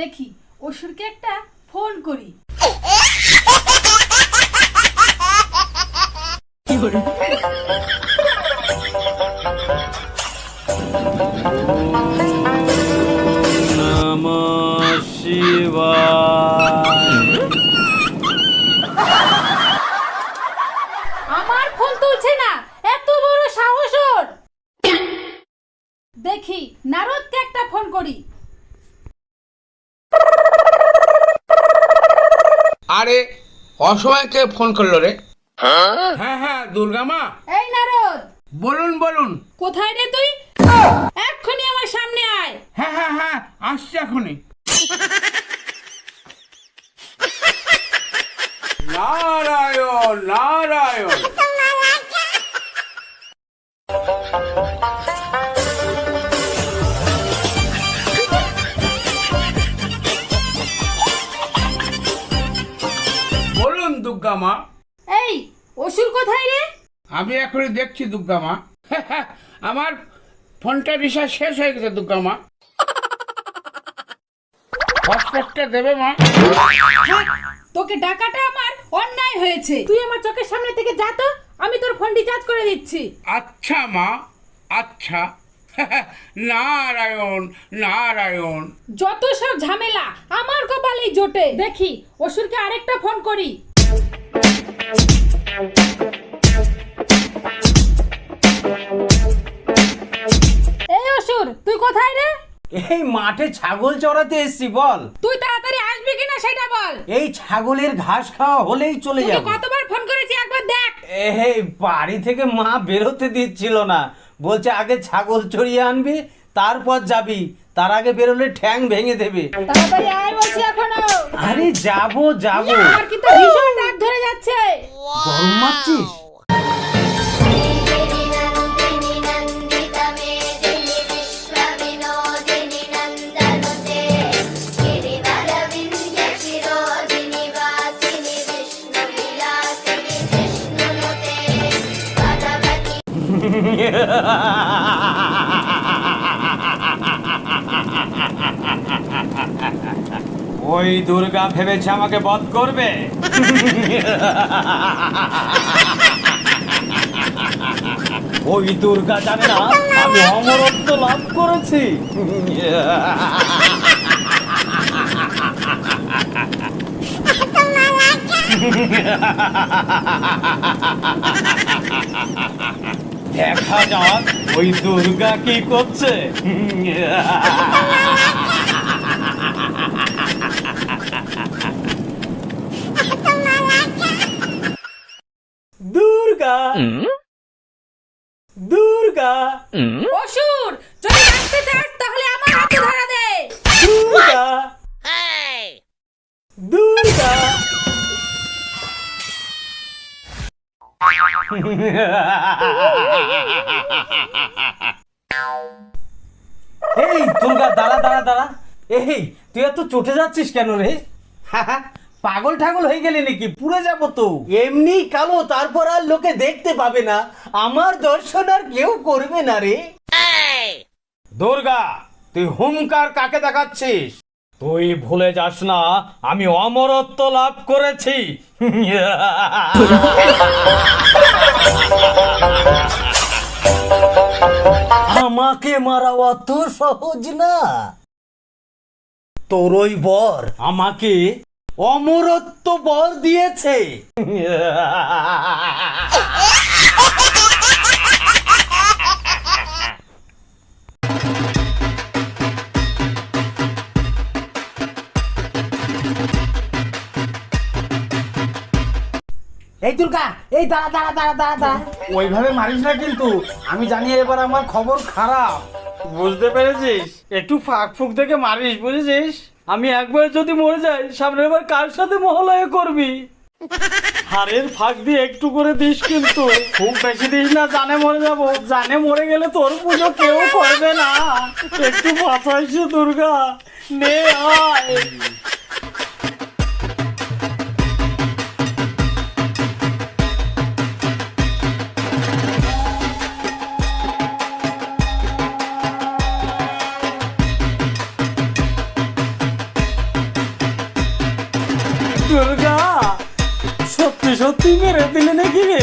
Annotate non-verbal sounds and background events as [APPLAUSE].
দেখি অসুরকে একটা ফোন করি। আমার ফোন তুলছে না এত বড় সাহস দেখি নারদকে একটা ফোন করি। আরে অসময়কে ফোন করল রে। হ্যাঁ? হ্যাঁ দুর্গা মা। এই নারদ। বলুন বলুন। কোথায় রে তুই? এক্ষুনি আমার সামনে আয়। হ্যাঁ হ্যাঁ হ্যাঁ আসছি এখনই। নারায়ণ নারায়ণ। দুর্গা মা। এই অসুর কোথায় রে? আমি এখনই দেখছি দুর্গা মা। [LAUGHS] আমার ফোনটা রিচার্জ শেষ হয়ে গেছে দুর্গা মা। হটস্পটটা দেবে মা। তোকে ডাকাটা আমার অন্যায় হয়েছে। তুই আমার চোখের সামনে থেকে যা তো আমি তোর ফোন রিচার্জ করে দিচ্ছি। আচ্ছা মা আচ্ছা। [LAUGHS] নারায়ণ নারায়ণ। যত সব ঝামেলা আমার কপালেই জোটে। দেখি অসুরকে আরেকটা ফোন করি। এই অসুর তুই কোথায় রে? এই মাঠে ছাগল চড়াতে এসছি বল। তুই তাড়াতাড়ি আসবি কিনা সেটা বল। এই ছাগলের ঘাস খাওয়া হলেই চলে তোকে কতবার ফোন করেছি একবার দেখ। এই বাড়ি থেকে মা বেরোতে দিচ্ছিল না। বলছে আগে ছাগল চড়িয়ে আনবি তারপর যাবি। তার আগে বেরোলে ঠ্যাং ভেঙে দেবে। তাড়াতাড়ি আয় বলছি এখনও। আরে যাব যাব। মারছে গরম মারছিস Ha ha ha ha ha ha ha ha ha ha ha ওই দুর্গা ভেবেছে আমাকে বধ করবে। ওই দুর্গা জানে না, আমি অমরত্ব লাভ করেছি। দেখা যাক ওই দুর্গা কি করছে। দুর্গা। দুর্গা। অসুর যদি আসতে চাস তাহলে আমার হাতে ধরা দে। দুর্গা। দুর্গা। এই দুর্গা দাঁড়া দাঁড়া দাঁড়া। এই তুই এত চটে যাচ্ছিস কেন রে? [LAUGHS] পাগল ঠাগল হয়ে গেলে নাকি? পুড়ে যাব তো। এমনি কালো তারপর আর লোকে দেখতে পাবে না। আমার দর্শন আর কেউ করবে না রে। দুর্গা তুই হুমকার কাকে দেখাচ্ছিস? তুই ভুলে যাস না আমি অমরত্ব লাভ করেছি। আমাকে মারা অত সহজ না। তোরই বর। আমাকে অমরত্ব বর দিয়েছে। এই দুর্গা এই দাঁড়া দাঁড়া দাঁড়া দাঁড়া দাঁড়া। ওইভাবে মারিস না কিন্তু। আমি জানি এবার আমার খবর খারাপ। বুঝতে পেরেছিস? একটু ফাঁক ফুক থেকে মারিস বুঝেছিস? আমি একবার যদি মরে যাই, সামনের বার কার সাথে মহালয়ে করবি? হারের ফাঁক দিয়ে একটু করে দিস কিন্তু। খুব বেশি দিস না, জানে মরে যাব। জানে মরে গেলে তোর পুজো কেউ করবে না। একটু বাঁচাইছে দুর্গা। নে আয়। দুর্গা সত্যি সত্যি মেরে দিলে নাকি রে?